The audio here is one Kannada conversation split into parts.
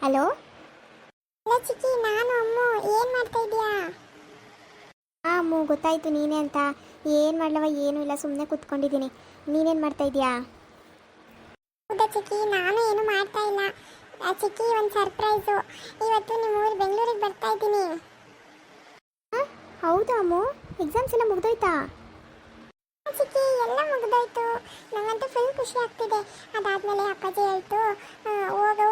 ಹಲೋ? ಹಲೋ ಚಿಕ್ಕಿ ನಾನು ಅಮ್ಮು. ಏನು ಮಾಡ್ತಾ ಇದೀಯಾ ಹಾಂ ಅಮ್ಮು ಗೊತ್ತಾಯ್ತು ನೀನೇ ಅಂತ. ಏನು ಮಾಡ್ಲವ ಏನೂ ಇಲ್ಲ ಸುಮ್ಮನೆ ಕೂತ್ಕೊಂಡಿದ್ದೀನಿ. ನೀನೇನು ಮಾಡ್ತಾ ಇದೀಯಾ ಹೌದಾ ಚಿಕ್ಕಿ ನಾನು ಏನು ಮಾಡ್ತಾ ಇಲ್ಲ. ಆ, ಚಿಕ್ಕಿ ಒಂದು ಸರ್ಪ್ರೈಸು. ಇವತ್ತು ನಿಮ್ಮ ಊರು ಬೆಂಗಳೂರಿಗೆ ಬರ್ತಾ ಇದ್ದೀನಿ. ಹಾಂ? ಹೌದಾ ಅಮ್ಮು? ಎಕ್ಸಾಮ್ಸ್ ಎಲ್ಲ ಮುಗ್ದೋಯ್ತಾ? ಆ, ಎಲ್ಲ ಮುಗಿದೋಯ್ತು. ನಂಗಂತೂ ಫುಲ್ ಖುಷಿ ಆಗ್ತಿದೆ. ಅದಾದ್ಮೇಲೆ ಅಪ್ಪಾಜಿ ಹೇಳ್ತು ಆ, ಹೋಗು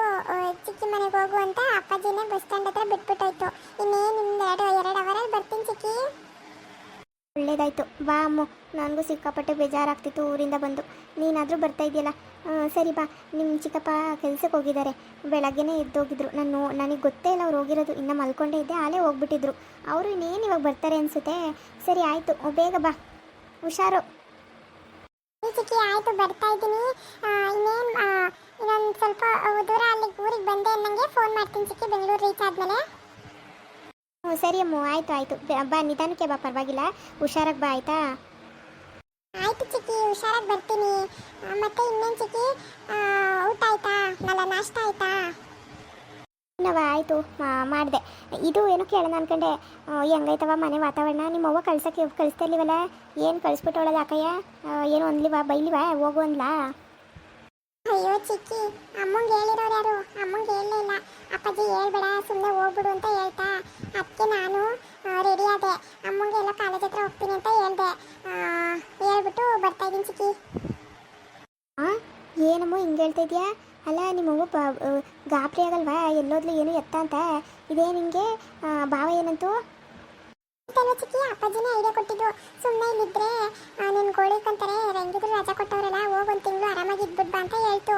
ಚಿಕ್ಕಿ ಮನೆಗೆ ಹೋಗು ಅಂತ ಅಪ್ಪಾಜಿನೇ ಬಸ್ ಸ್ಟ್ಯಾಂಡ್ ಹತ್ರ ಬಿಟ್ಬಿಟ್ಟೋಯ್ತು. ಇನ್ನೇನು ಎರಡು ಎರಡು ಅವರಲ್ಲಿ ಬರ್ತೀನಿ ಚಿಕ್ಕಿ. ಒಳ್ಳೇದಾಯ್ತು. ಬಾ ಅಮ್ಮ ನನಗೂ ಸಿಕ್ಕಾಪಟ್ಟೆ ಬೇಜಾರಾಗ್ತಿತ್ತು ಊರಿಂದ ಬಂದು. ನೀನಾದರೂ ಬರ್ತಾ ಇದೆಯಲ್ಲ ಸರಿ ಬಾ. ನಿಮ್ಮ ಚಿಕ್ಕಪ್ಪ ಕೆಲಸಕ್ಕೆ ಹೋಗಿದ್ದಾರೆ. ಬೆಳಗ್ಗೆನೇ ಎದ್ದೋಗಿದ್ರು. ನಾನು ನನಗೆ ಗೊತ್ತೇ ಇಲ್ಲ ಅವ್ರು ಹೋಗಿರೋದು. ಇನ್ನು ಮಲ್ಕೊಂಡೇ ಇದ್ದೆ. ಆಲೇ ಹೋಗ್ಬಿಟ್ಟಿದ್ರು. ಅವರು ಇನ್ನೇನು ಇವಾಗ ಬರ್ತಾರೆ ಅನಿಸುತ್ತೆ? ಸರಿ ಆಯಿತು. ಬೇಗ ಬಾ. ಹುಷಾರು. ಚಿಕ್ಕಿ ಆಯ್ತು, ಬರ್ತಾ ಇದ್ದೀನಿ. ಇನ್ನೇನು ಇನ್ನೊಂದು ಸ್ವಲ್ಪ ದೂರ ಅಲ್ಲಿಗೆ ಊರಿಗೆ ಬಂದೆ ಅನ್ನಂಗೆ ಫೋನ್ ಮಾಡ್ತೀನಿ ಚಿಕ್ಕಿ ಬೆಂಗಳೂರು ರೀಚ್ ಆದ್ಮೇಲೆ. ಹ್ಞೂ ಸರಿ ಅಮ್ಮ, ಆಯಿತು ಆಯಿತು. ಬಾ ನಿಧಾನಕ್ಕೆ ಬಾ, ಪರವಾಗಿಲ್ಲ. ಹುಷಾರಾಗಿ ಬಾ, ಆಯಿತಾ? ಆಯಿತು ಚಿಕ್ಕಿ ಹುಷಾರಾಗಿ ಬರ್ತೀನಿ. ಮತ್ತೆ ಇನ್ನೇನು ಚಿಕ್ಕಿ ಊಟ ಆಯ್ತಾ? ನಲ್ಲ ನಾಷ್ಟ ಆಯ್ತಾ? ನವ ಆಯಿತು ಮಾಡಿದೆ. ಇದು ಏನು ಕೇಳೋಣ ಅನ್ಕೊಂಡೆ. ಹೆಂಗೈತವ ಮನೆ ವಾತಾವರಣ? ನಿಮ್ಮ ಅವ್ವ ಕಳ್ಸಕ್ಕೆ ಕಳಿಸ್ತಾ ಇರ್ಲಿವಲ್ಲ? ಏನು ಕಳಿಸ್ಬಿಟ್ಟವಳಲ್ಲ ಅಕ್ಕಯ್ಯ? ಏನು ಅನ್ಲಿವಾ ಬೈಲಿವಾ? ಹೋಗು ಅನ್ಲಾ ಅಯ್ಯೋ ಚಿಕ್ಕಿ ಅಮ್ಮಂಗೆ ಹೇಳಿರೋರು ಯಾರು? ಅಮ್ಮಂಗೆ ಹೇಳಲಿಲ್ಲ ಅಪ್ಪಾಜಿ ಹೇಳ್ಬೇಡ ಸುಮ್ಮನೆ ಹೋಗ್ಬಿಡು ಅಂತ ಹೇಳ್ತಾ. ಅದಕ್ಕೆ ನಾನು ರೆಡಿ ಆದೆ. ಅಮ್ಮಂಗೆ ಎಲ್ಲ ಕಾಲೇಜ್ ಹತ್ರ ಹೋಗ್ತೀನಿ ಅಂತ ಹೇಳ್ದೆ. ಹೇಳ್ಬಿಟ್ಟು ಬರ್ತಾ ಇದ್ದೀನಿ ಚಿಕ್ಕಿ. ಏನಮ್ಮ ಹಿಂಗೆ ಹೇಳ್ತಾ ಇದೆಯಾ? ಅಲ್ಲ ನಿಮ್ಮ ಅವ್ವ ಗಾಬರಿ ಆಗಲ್ವಾ? ಎಲ್ಲೋದ್ಲು ಏನು ಎತ್ತ ಅಂತ? ಇದೇ ನಿಮಗೆ ಭಾವ ಏನಂತು? ಚಿಕ್ಕಿ? ಅಪ್ಪಾಜಿನೇ ಐಡಿಯಾ ಕೊಟ್ಟಿದ್ದು. ಸುಮ್ಮನೆ ಇಲ್ಲಿದ್ರೆ ನಿನ್ನ ಗೋಳಿಕಂತಾರೆ ರಂಗಿದ್ರು ರಜಾ ಕೊಟ್ಟವ್ರಲ್ಲ ಹೋಗಿ ಒಂದು ತಿಂಗಳು ಆರಾಮಾಗಿ ಇದ್ಬಿಟ್ ಬಾ ಅಂತ ಹೇಳ್ತು.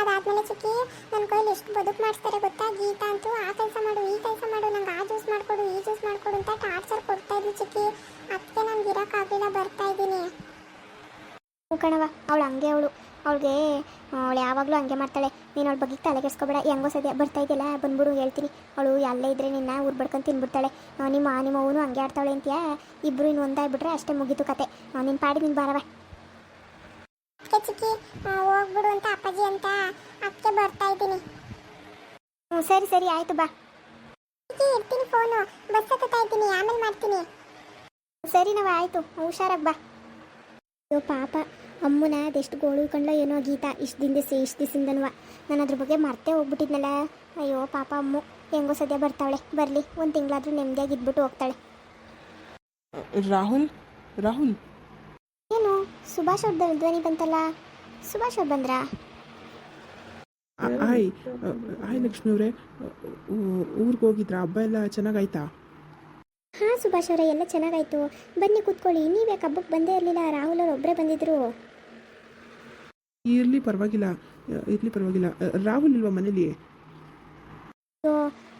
ಅದಾದ್ಮೇಲೆ ಚಿಕ್ಕಿ ನನ್ನ ಕೈಲಿ ಎಷ್ಟು ಬದುಕು ಮಾಡಿಸ್ತಾರೆ ಗೊತ್ತಾ? ಗೀತಾ ಅಂತೂ ಆ ಕೆಲಸ ಮಾಡು ಈ ಕೆಲಸ ಮಾಡು ನಂಗೆ ಆ ಜ್ಯೂಸ್ ಮಾಡಿಕೊಡು ಈ ಜ್ಯೂಸ್ ಮಾಡಿಕೊಡು ಅಂತ ಟಾರ್ಚರ್ ಕೊಡ್ತಾ ಇದ್ಲು ಚಿಕ್ಕಿ. ಅದಕ್ಕೆ ನನಗೆ ಇರೋಕ್ಕಾಗಲಿಲ್ಲ ಬರ್ತಾ ಇದ್ದೀನಿ. ಕಣವ ಅವಳು ಹಂಗೆ ಅವಳು. ಅವಳಿಗೆ ಅವಳು ಯಾವಾಗಲೂ ಹಂಗೆ ಮಾಡ್ತಾಳೆ. ನೀನು ಅವಳ ಬಗ್ಗೆ ತಲೆ ಕೆಡ್ಸ್ಕೊಬೇಡ ಹೆಂಗೋ ಸದ್ಯ ಬರ್ತಾ ಇದೆಯಲ್ಲ ಬಂದ್ಬಿಡು ಹೇಳ್ತೀನಿ. ಅವಳು ಅಲ್ಲೇ ಇದ್ರೆ ನಿನ್ನ ಊರು ಬಡ್ಕೊಂಡು ತಿನ್ಬಿಡ್ತಾಳೆ. ನಿಮ್ಮ ನಿಮ್ಮ ಅವನು ಹಂಗೆ ಆಡ್ತಾಳೆ ಅಂತೀಯ? ಇಬ್ಬರು ಇನ್ನು ಒಂದಾಗ್ಬಿಟ್ರೆ ಅಷ್ಟೇ ಮುಗೀತು ಕತೆ. ನಿನ್ನ ಪಾಡಿ ನಿನ್ನ ಬಾರವ ಚಿಕ್ಕಿ ಹೋಗ್ಬಿಡು ಅಂತ ಅಪ್ಪಾಜಿ ಅಂತ ಅದಕ್ಕೆ ಬರ್ತಾ ಇದ್ದೀನಿ. ಹ್ಞೂ ಸರಿ ಸರಿ ಆಯಿತು ಬಾ. ಇರ್ತೀನಿ ಫೋನು. ಬಸ್ ಹತ್ತಾ ಇದ್ದೀನಿ ಆಮೇಲೆ ಮಾಡ್ತೀನಿ. ಸರಿ ನಾವು ಆಯಿತು. ಹುಷಾರಾಗಿ ಬಾ. ಅಯ್ಯೋ ಪಾಪ. ಅಮ್ಮನ ಅದೆಷ್ಟು ಗೋಳು ಕಂಡ್ಲೋ ಏನೋ ಗೀತಾ ಇಷ್ಟು ದಿನ ಇಷ್ಟು ದಿವಸದಿಂದನವ. ನಾನು ಅದ್ರ ಬಗ್ಗೆ ಮರ್ತೇ ಹೋಗ್ಬಿಟ್ಟಿದ್ನಲ್ಲ. ಅಯ್ಯೋ ಪಾಪ ಅಮ್ಮು. ಹೆಂಗೋ ಸದ್ಯ ಬರ್ತಾವಳೆ. ಬರಲಿ ಒಂದು ತಿಂಗಳಾದರೂ ನೆಮ್ಮದಿಯಾಗಿ ಇದ್ಬಿಟ್ಟು ಹೋಗ್ತಾಳೆ. ರಾಹುಲ್? ರಾಹುಲ್? ಏನು? ಸುಭಾಷ್ ಅವ್ರದ್ದು ಧ್ವನಿ ಬಂತಲ್ಲ? ಸುಭಾಷ್ ಅವ್ರು ಬಂದ್ರಾ? ಹಾಯ್ ಹಾಯ್ ಲಕ್ಷ್ಮಿ ಅವರೇ ಊರಿಗೆ ಹೋಗಿದ್ರಾ? ಹಬ್ಬ ಎಲ್ಲ ಚೆನ್ನಾಗಾಯ್ತಾ ಹಾಂ ಸುಭಾಷ್ ಅವರೇ ಎಲ್ಲ ಚೆನ್ನಾಗಾಯ್ತು. ಬನ್ನಿ ಕೂತ್ಕೊಳ್ಳಿ. ನೀವೇ ಕಬ್ಬಕ್ಕೆ ಬಂದೇ ಇರಲಿಲ್ಲ? ರಾಹುಲ್ ಅವ್ರು ಒಬ್ಬರೇ ಬಂದಿದ್ರು. ಇರಲಿ ಪರವಾಗಿಲ್ಲ. ಇರಲಿ ಪರವಾಗಿಲ್ಲ. ರಾಹುಲ್ ಇಲ್ವಾ ಮನೇಲಿ?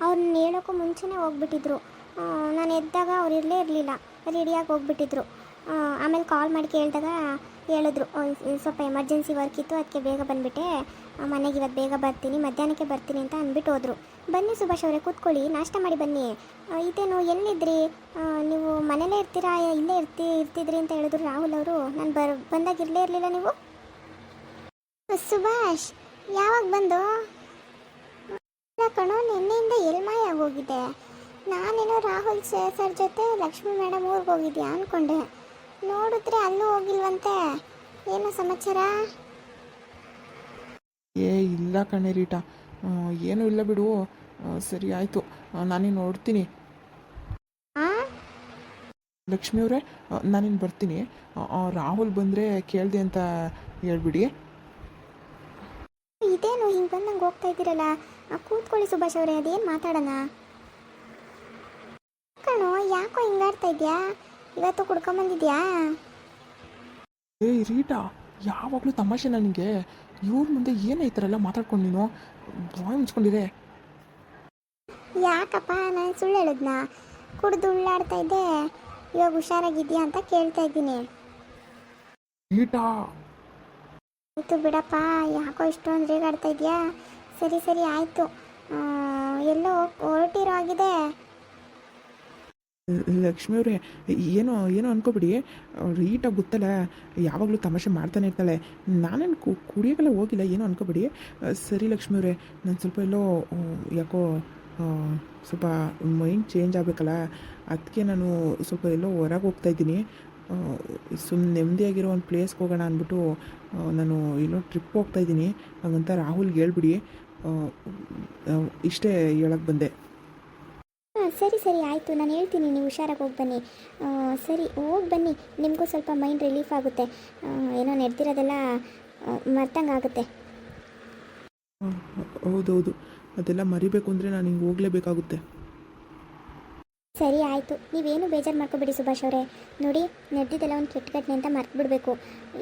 ಅವ್ರನ್ನ ಹೇಳೋಕ್ಕೂ ಮುಂಚೆನೇ ಹೋಗ್ಬಿಟ್ಟಿದ್ರು. ನಾನು ಎದ್ದಾಗ ಅವ್ರು ಇರಲೇ ಇರಲಿಲ್ಲ. ರೆಡಿಯಾಗಿ ಹೋಗ್ಬಿಟ್ಟಿದ್ರು. ಆಮೇಲೆ ಕಾಲ್ ಮಾಡಿ ಕೇಳಿದಾಗ ಹೇಳಿದ್ರು. ಸ್ವಲ್ಪ ಎಮರ್ಜೆನ್ಸಿ ವರ್ಕ್ ಇತ್ತು ಅದಕ್ಕೆ ಬೇಗ ಬಂದುಬಿಟ್ಟೆ. ಮನೆಗೆ ಇವತ್ತು ಬೇಗ ಬರ್ತೀನಿ ಮಧ್ಯಾಹ್ನಕ್ಕೆ ಬರ್ತೀನಿ ಅಂತ ಅಂದ್ಬಿಟ್ಟು ಹೋದರು. ಬನ್ನಿ ಸುಭಾಷ್ ಅವರೇ, ಕೂತ್ಕೊಳ್ಳಿ, ನಾಷ್ಟ ಮಾಡಿ ಬನ್ನಿ. ಇದೇನು ಎಲ್ಲಿದ್ರಿ? ನೀವು ಮನೇಲೇ ಇರ್ತೀರಾ, ಇಲ್ಲೇ ಇರ್ತಿ, ಇರ್ತಿದ್ರಿ ಅಂತ ಹೇಳಿದ್ರು ರಾಹುಲ್ ಅವರು. ನಾನು ಬರ್, ಬಂದಾಗ ಇರಲೇ ಇರಲಿಲ್ಲ ನೀವು? ಸುಭಾಷ್, ಯಾವಾಗ ಬಂದು? ಕಣೋ, ನಿನ್ನೆಯಿಂದ ಎಲ್ಮಾಯ ಮಾಯ ಹೋಗಿದೆ ನಾನೇನೋ ರಾಹುಲ್ ಸರ್ ಜೊತೆ ಲಕ್ಷ್ಮಿ ಮೇಡಮ್ ಊರಿಗೆ ಹೋಗಿದ್ಯಾ ಅಂದ್ಕೊಂಡೆ ನೋಡಿದ್ರೆ ಅಲ್ಲೂ ಹೋಗಿಲ್ವಂತೆ. ಏನು ಸಮಾಚಾರ? ಏ, ಇಲ್ಲ ಕಣೆ ರೀಟಾ. ಏನೂ ಇಲ್ಲ ಬಿಡು. ಸರಿ ಆಯಿತು. ನಾನೇನು ನೋಡ್ತೀನಿ. ಆ? ಲಕ್ಷ್ಮಿ ಅವರೇ ನಾನೇನು ಬರ್ತೀನಿ. ರಾಹುಲ್ ಬಂದರೆ ಕೇಳಿದೆ ಅಂತ ಹೇಳ್ಬಿಡಿ. ಇದೇನು ಹಿಂಗೆ ಬಂದಂಗೆ ಹೋಗ್ತಾ ಇದ್ದೀರಲ್ಲ? ಕೂತ್ಕೊಳ್ಳಿ ಸುಭಾಷ್ ಅವರೇ ಅದೇನು ಮಾತಾಡೋಣ? ಕಣೋ ಯಾಕೋ ಹಿಂಗಾಡ್ತಾ ಇದೆಯಾ? ಇವತ್ತು ಕುಡ್ಕೊಂಬಂದಿದ್ಯಾ? ಏ ರೀಟಾ ಯಾವಾಗಲೂ ತಮಾಷೆ ನನಗೆ ಇವ್ರ ಮುಂದೆ ಏನು ಈ ಥರ ಎಲ್ಲ ಮಾತಾಡ್ಕೊಂಡು ನೀನು? ಬಾಯ್ ಮುಚ್ಕೊಂಡಿದೆ. ಯಾಕಪ್ಪ? ನಾನು ಸುಳ್ಳು ಹೇಳಿದ್ನಾ? ಕುಡ್ದು ಉಳ್ಳಾಡ್ತಾ ಇದ್ದೆ. ಇವಾಗ ಹುಷಾರಾಗಿದ್ಯಾ ಅಂತ ಕೇಳ್ತಾ ಇದ್ದೀನಿ. ಆಯ್ತು ಆಯಿತು ಬಿಡಪ್ಪ. ಯಾಕೋ ಇಷ್ಟೊಂದು ರೇಗಾಡ್ತಾ ಇದೆಯಾ? ಸರಿ ಸರಿ ಆಯಿತು. ಎಲ್ಲೋ ಹೊರಟಿರೋ ಆಗಿದೆ ಲಕ್ಷ್ಮಿ ಅವರೇ, ಏನೋ ಏನೋ ಅನ್ಕೋಬಿಡಿ. ಈಟಾಗಿ ಗೊತ್ತಲ್ಲ, ಯಾವಾಗಲೂ ತಮಾಷೆ ಮಾಡ್ತಾನೆ ಇರ್ತಾಳೆ. ನಾನೇನು ಕುಡಿಯೋಕ್ಕೆಲ್ಲ ಹೋಗಿಲ್ಲ, ಏನೋ ಅನ್ಕೋಬಿಡಿ. ಸರಿ ಲಕ್ಷ್ಮಿ ಅವರೇ, ನಾನು ಸ್ವಲ್ಪ ಎಲ್ಲೋ ಯಾಕೋ ಸ್ವಲ್ಪ ಮೈಂಡ್ ಚೇಂಜ್ ಆಗಬೇಕಲ್ಲ. ಅದಕ್ಕೆ ನಾನು ಸ್ವಲ್ಪ ಎಲ್ಲೋ ಹೊರಗೆ ಹೋಗ್ತಾ ಇದ್ದೀನಿ. ಸುಮ್ಮನೆ ನೆಮ್ಮದಿಯಾಗಿರೋ ಒಂದು ಪ್ಲೇಸ್ಗೆ ಹೋಗೋಣ ಅಂದ್ಬಿಟ್ಟು ನಾನು ಎಲ್ಲೋ ಟ್ರಿಪ್ ಹೋಗ್ತಾ ಇದ್ದೀನಿ. ಹಾಗಂತ ರಾಹುಲ್ಗೆ ಹೇಳ್ಬಿಡಿ. ಇಷ್ಟೇ ಹೇಳಕ್ಕೆ ಬಂದೆ. ಸರಿ ಸರಿ ಆಯಿತು. ನಾನು ಹೇಳ್ತೀನಿ ನೀವು ಹುಷಾರಾಗಿ ಹೋಗಿ ಬನ್ನಿ. ಸರಿ ಹೋಗಿ ಬನ್ನಿ. ನಿಮಗೂ ಸ್ವಲ್ಪ ಮೈಂಡ್ ರಿಲೀಫ್ ಆಗುತ್ತೆ. ಏನೋ ನಡೆದಿರೋದೆಲ್ಲ ಮರ್ತಂಗೆ ಆಗುತ್ತೆ. ಹೌದೌದು. ಅದೆಲ್ಲ ಮರಿಬೇಕು ಅಂದರೆ ನಾನು ಹಿಂಗೆ ಹೋಗಲೇಬೇಕಾಗುತ್ತೆ. ಸರಿ ಆಯಿತು. ನೀವೇನು ಬೇಜಾರು ಮಾಡ್ಕೋಬೇಡಿ ಸುಭಾಷ್ ಅವರೇ. ನೋಡಿ ನಡೆದಿದ್ದೆಲ್ಲ ಒಂದು ಕೆಟ್ಟ ಘಟನೆ ಅಂತ ಮರ್ತು ಬಿಡಬೇಕು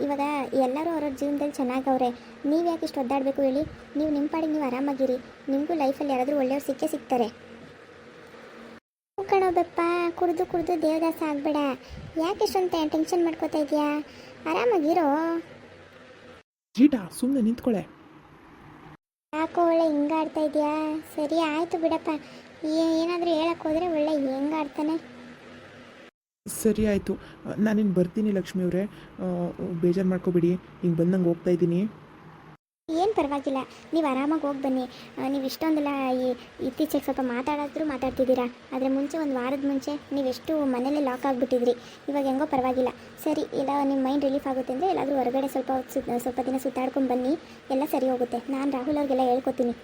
ಇವಾಗ ಎಲ್ಲರೂ ಅವ್ರವ್ರ ಜೀವನದಲ್ಲಿ ಚೆನ್ನಾಗವ್ರೆ. ನೀವು ಯಾಕೆ ಇಷ್ಟು ಒದ್ದಾಡಬೇಕು ಹೇಳಿ? ನೀವು ನಿಮ್ಮ ಪಾಡಿಗೆ ನೀವು ಆರಾಮಾಗಿರಿ. ನಿಮಗೂ ಲೈಫಲ್ಲಿ ಯಾರಾದರೂ ಒಳ್ಳೆಯವ್ರು ಸಿಕ್ಕೇ ಸಿಗ್ತಾರೆ. ಕಣೋಬಪ್ಪ ಕುಡಿದು ಕುಡಿದು ದೇವದಾಸ ಆಗಬೇಡ. ಯಾಕೆ ಇಷ್ಟೊಂದು ಟೆನ್ಷನ್ ಮಾಡ್ಕೋತಾ ಇದೆಯಾ ಆರಾಮಾಗಿರೋ? ಜೀಟಾ ಸುಮ್ಮನೆ ನಿಂತ್ಕೊಳ್ಳೆ ಯಾಕೋ ಒಳ್ಳೆ ಹಿಂಗಾಡ್ತಾ ಇದೆಯಾ ಸರಿ ಆಯಿತು ಬಿಡಪ್ಪ. ಏನಾದರೂ ಹೇಳಕ್ಕೆ ಹೋದರೆ ಒಳ್ಳೆ ಹೆಂಗಾಡ್ತಾನೆ. ಸರಿ ಆಯಿತು. ನಾನಿನ್ನು ಬರ್ತೀನಿ ಲಕ್ಷ್ಮಿ ಅವರೇ ಬೇಜಾರು ಮಾಡ್ಕೋಬೇಡಿ. ಹಿಂಗೆ ಬಂದಂಗೆ ಹೋಗ್ತಾ ಇದ್ದೀನಿ. ಏನು ಪರವಾಗಿಲ್ಲ. ನೀವು ಆರಾಮಾಗಿ ಹೋಗಿ ಬನ್ನಿ. ನೀವು ಇಷ್ಟೊಂದೆಲ್ಲ ಈ ಇತ್ತೀಚೆಗೆ ಸ್ವಲ್ಪ ಮಾತಾಡೋದ್ರು ಮಾತಾಡ್ತಿದ್ದೀರಾ. ಆದರೆ ಮುಂಚೆ ಒಂದು ವಾರದ ಮುಂಚೆ ನೀವೆಷ್ಟು ಮನೇಲಿ ಲಾಕ್ ಆಗಿಬಿಟ್ಟಿದ್ರಿ. ಇವಾಗ ಹೆಂಗೋ ಪರವಾಗಿಲ್ಲ. ಸರಿ ಇಲ್ಲ ನಿಮ್ಮ ಮೈಂಡ್ ರಿಲೀಫ್ ಆಗುತ್ತೆ ಅಂದರೆ ಎಲ್ಲಾದರೂ ಹೊರಗಡೆ ಸ್ವಲ್ಪ ಸ್ವಲ್ಪ ದಿನ ಸುತ್ತಾಡ್ಕೊಂಡು ಬನ್ನಿ. ಎಲ್ಲ ಸರಿ ಹೋಗುತ್ತೆ. ನಾನು ರಾಹುಲ್ ಅವ್ರಿಗೆಲ್ಲ ಹೇಳ್ಕೊತೀನಿ.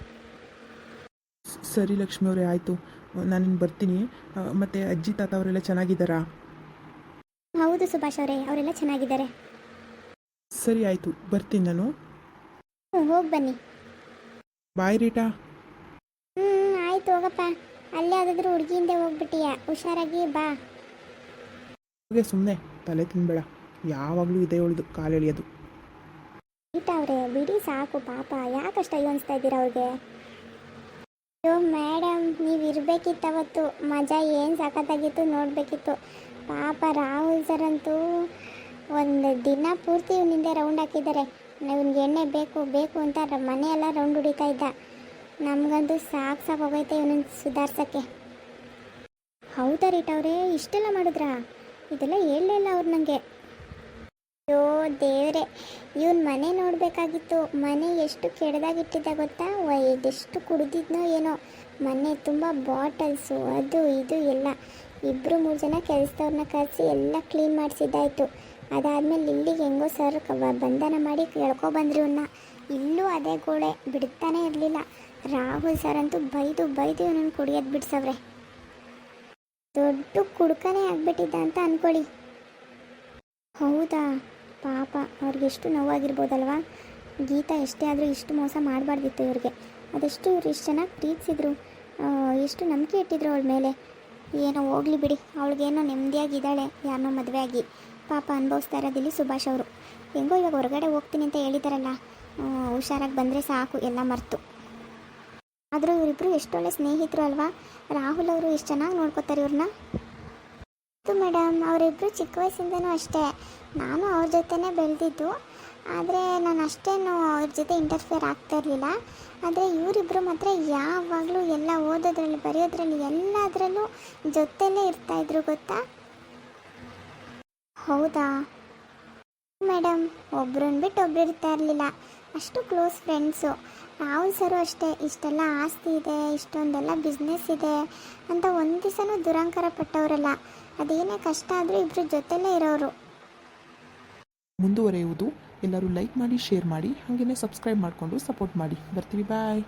ಸರಿ ಲಕ್ಷ್ಮಿ ಅವರೇ ಆಯಿತು. ನಾನು ಬರ್ತೀನಿ. ಮತ್ತು ಅಜ್ಜಿ ತಾತ ಅವರೆಲ್ಲ ಚೆನ್ನಾಗಿದ್ದಾರಾ? ಹೌದು ಸುಭಾಷ್ ಅವರೇ ಅವರೆಲ್ಲ ಚೆನ್ನಾಗಿದ್ದಾರೆ. ಸರಿ ಆಯಿತು. ಬರ್ತೀನಿ ನಾನು. ಹೋಗಿ ಬನ್ನಿ. ಬಾಯ್ ರೀಟಾ. ಹ್ಞೂ ಆಯ್ತು ಹೋಗಪ್ಪ. ಅಲ್ಲೇ ಯಾವುದಾದ್ರೂ ಹುಡುಗಿಯಿಂದ ಹೋಗ್ಬಿಟ್ಟಿಯಾ? ಹುಷಾರಾಗಿ ಬಾ. ಹೋಗಿ ಸುಮ್ಮನೆ ತಲೆ ತಿನ್ಬೇಡ. ಯಾವಾಗಲೂ ಇದೆ ಉಳಿದು ಕಾಲು ಎಳೆಯೋದು. ರೀಟಾ ಅವರೇ ಬಿಡಿ ಸಾಕು ಪಾಪ. ಯಾಕಷ್ಟ ಅನಿಸ್ತಾ ಇದ್ದೀರಾ ಅವ್ರಿಗೆ? ಅಯ್ಯೋ ಮೇಡಮ್ ನೀವು ಇರಬೇಕಿತ್ತು ಅವತ್ತು. ಮಜಾ ಏನು ಸಖತ್ತಾಗಿತ್ತು ನೋಡಬೇಕಿತ್ತು. ಪಾಪ ರಾಹುಲ್ ಸರ್ ಅಂತೂ ಒಂದು ದಿನ ಪೂರ್ತಿ ನಿಂದೆ ರೌಂಡ್ ಹಾಕಿದ್ದಾರೆ. ಇವ್ನಿಗೆ ಎಣ್ಣೆ ಬೇಕು ಬೇಕು ಅಂತ ಮನೆಯೆಲ್ಲ ರೌಂಡ್ ಹೊಡಿತಾ ಇದ್ದ. ನಮಗಂತೂ ಸಾಕು ಸಾಕು ಹೋಗೈತೆ ಇವನನ್ನು ಸುಧಾರ್ಸೋಕ್ಕೆ. ಹೌದಾ ರೀಟ್ ಅವರೇ, ಇಷ್ಟೆಲ್ಲ ಮಾಡಿದ್ರಾ? ಇದೆಲ್ಲ ಹೇಳಲೇ ಇಲ್ಲ ಅವ್ರು ನನಗೆ ಅಯ್ಯೋ ದೇವ್ರೆ, ಇವನ್ ಮನೆ ನೋಡಬೇಕಾಗಿತ್ತು. ಮನೆ ಎಷ್ಟು ಕೆಡ್ದಾಗಿಟ್ಟಿದ್ದ ಗೊತ್ತಾ? ಇದೆಷ್ಟು ಕುಡ್ದಿದ್ನೋ ಏನೋ. ಮನೆ ತುಂಬ ಬಾಟಲ್ಸು, ಅದು ಇದು ಎಲ್ಲ. ಇಬ್ಬರು ಮೂರು ಜನ ಕೆಲಸದವ್ರನ್ನ ಕರೆಸಿ ಎಲ್ಲ ಕ್ಲೀನ್ ಮಾಡಿಸಿದ್ದಾಯ್ತು. ಅದಾದಮೇಲೆ ಇಲ್ಲಿಗೆ ಹೆಂಗೋ ಸರ್ ಬಂಧನ ಮಾಡಿ ಎಳ್ಕೊಬಂದ್ರಿ ಇವನ್ನ ಇಲ್ಲೂ ಅದೇ ಗೋಡೆ ಬಿಡ್ತಾನೆ ಇರಲಿಲ್ಲ. ರಾಹುಲ್ ಸರ್ ಅಂತೂ ಬೈದು ಬೈದು ಇವನನ್ನು ಕುಡಿಯೋದು ಬಿಡ್ಸವ್ರೆ. ದೊಡ್ಡ ಕುಡ್ಕನೇ ಆಗ್ಬಿಟ್ಟಿದ್ದ ಅಂತ ಅನ್ಕೊಳ್ಳಿ. ಹೌದಾ? ಪಾಪ, ಅವ್ರಿಗೆ ಎಷ್ಟು ನೋವಾಗಿರ್ಬೋದಲ್ವಾ? ಗೀತಾ ಎಷ್ಟೇ ಆದರೂ ಇಷ್ಟು ಮೋಸ ಮಾಡಬಾರ್ದಿತ್ತು ಇವ್ರಿಗೆ. ಅದೆಷ್ಟು ಇವ್ರು ಇಷ್ಟು ಚೆನ್ನಾಗಿ ಪ್ರೀತಿಸಿದ್ರು. ಎಷ್ಟು ನಂಬಿಕೆ ಇಟ್ಟಿದ್ರು ಅವಳ ಮೇಲೆ. ಏನೋ ಹೋಗ್ಲಿ ಬಿಡಿ, ಅವಳಿಗೇನೋ ನೆಮ್ಮದಿಯಾಗಿದ್ದಾಳೆ ಯಾರನ್ನೋ ಮದುವೆ ಆಗಿ ಪಾಪ ಅನುಭವಿಸ್ತಾ ಇರೋದಿಲ್ಲಿ ಸುಭಾಷ್ ಅವರು. ಹೆಂಗೋ ಇವಾಗ ಹೊರಗಡೆ ಹೋಗ್ತೀನಿ ಅಂತ ಹೇಳಿದಾರಲ್ಲ ಹುಷಾರಾಗಿ ಬಂದರೆ ಸಾಕು, ಎಲ್ಲ ಮರ್ತು. ಆದರೂ ಇವರಿಬ್ಬರು ಎಷ್ಟೊಳ್ಳೆ ಸ್ನೇಹಿತರು ಅಲ್ವಾ? ರಾಹುಲ್ ಅವರು ಎಷ್ಟು ಚೆನ್ನಾಗಿ ನೋಡ್ಕೋತಾರೆ ಇವ್ರನ್ನ ಹೌದು ಮೇಡಮ್ ಅವರಿಬ್ಬರು ಚಿಕ್ಕ ವಯಸ್ಸಿಂದನೂ ಅಷ್ಟೇ. ನಾನು ಅವ್ರ ಜೊತೆನೇ ಬೆಳೆದಿದ್ದು. ಆದರೆ ನಾನು ಅಷ್ಟೇನು ಅವ್ರ ಜೊತೆ ಇಂಟರ್ಫಿಯರ್ ಆಗ್ತಾ ಇರಲಿಲ್ಲ. ಆದರೆ ಇವರಿಬ್ಬರು ಮಾತ್ರ ಯಾವಾಗಲೂ ಎಲ್ಲ ಓದೋದ್ರಲ್ಲಿ, ಬರೆಯೋದ್ರಲ್ಲಿ, ಎಲ್ಲದರಲ್ಲೂ ಜೊತೆಲೇ ಇರ್ತಾಯಿದ್ರು ಗೊತ್ತಾ? ಹೌದಾ? ಮೇಡಮ್ ಒಬ್ರನ್ನ ಬಿಟ್ಟು ಒಬ್ರು ಇರ್ತಾ ಇರಲಿಲ್ಲ. ಅಷ್ಟು ಕ್ಲೋಸ್ ಫ್ರೆಂಡ್ಸು ರಾಹುಲ್ ಸರು ಅಷ್ಟೇ, ಇಷ್ಟೆಲ್ಲ ಆಸ್ತಿ ಇದೆ, ಇಷ್ಟೊಂದೆಲ್ಲ ಬಿಸ್ನೆಸ್ ಇದೆ ಅಂತ ಒಂದು ದಿವಸನೂ ದುರಂಕಾರ ಪಟ್ಟವರಲ್ಲ. ಅದೇನೇ ಕಷ್ಟ ಆದರೂ ಇಬ್ಬರು ಜೊತೆಲೇ ಇರೋರು. ಮುಂದುವರೆಯುವುದು. ಎಲ್ಲರೂ ಲೈಕ್ ಮಾಡಿ ಶೇರ್ ಮಾಡಿ ಹಾಗೆಯೇ ಸಬ್ಸ್ಕ್ರೈಬ್ ಮಾಡಿಕೊಂಡು ಸಪೋರ್ಟ್ ಮಾಡಿ. ಬರ್ತೀವಿ ಬಾಯ್